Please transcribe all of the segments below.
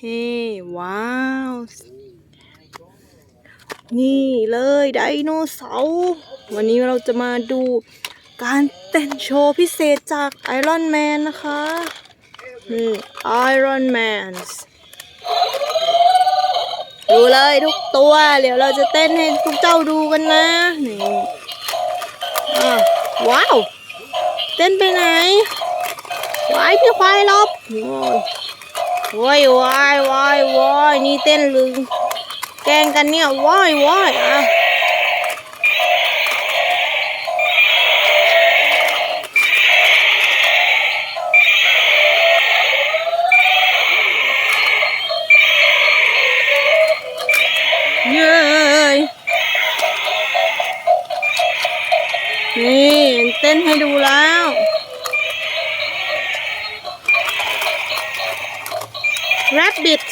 เฮ้ ว้าว นี่เลยไดโนเสาร์ วันนี้เราจะมาดูการเต้นโชว์พิเศษจากไอรอนแมนนะคะนี่ไอรอนแมนดูเลยทุกตัว เดี๋ยวเราจะเต้นให้ทุกเจ้าดูกันนะนี่อ้าว เต้นไปไหนวายพี่ควายลบ โอ้ยว้ายว้ายว้ายนี่เต้นหรือแกงกันเนี่ยว้ายว้ายอะเย้ยนี่เต้นให้ดูแล้ว rabbit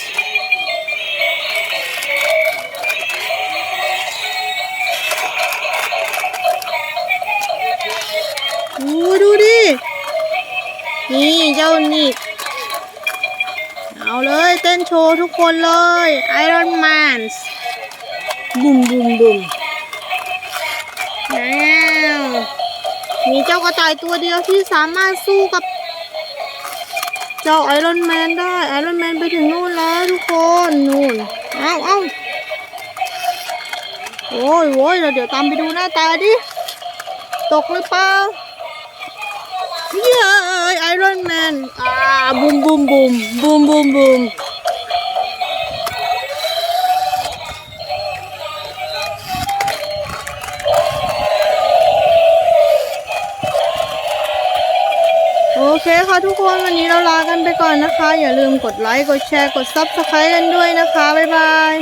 โอ้ดูดิ นี่เจ้านิกเอาเลยเต้นโชว์ทุกคนเลย Iron Man บุมบุมบุมแล้วมีเจ้ากระต่ายตัวเดียวที่สามารถสู้กับ เจ้าไอรอนแมนได้ไอรอนแมนไปถึงนู่นแล้วทุกคนนู่นเอาเอาโอ้ยโอ้ยเราเดี๋ยวตามไปดูหน้าตาดิ ตกหรือเปล่าเย้ไอรอนแมนอ่าบุมบุมบุมบุมบุมบูม โอเคค่ะทุกคนวันนี้เราลากันไปก่อนนะคะ อย่าลืมกดไลค์ กดแชร์ กด Subscribe กันด้วยนะคะ บ๊ายบาย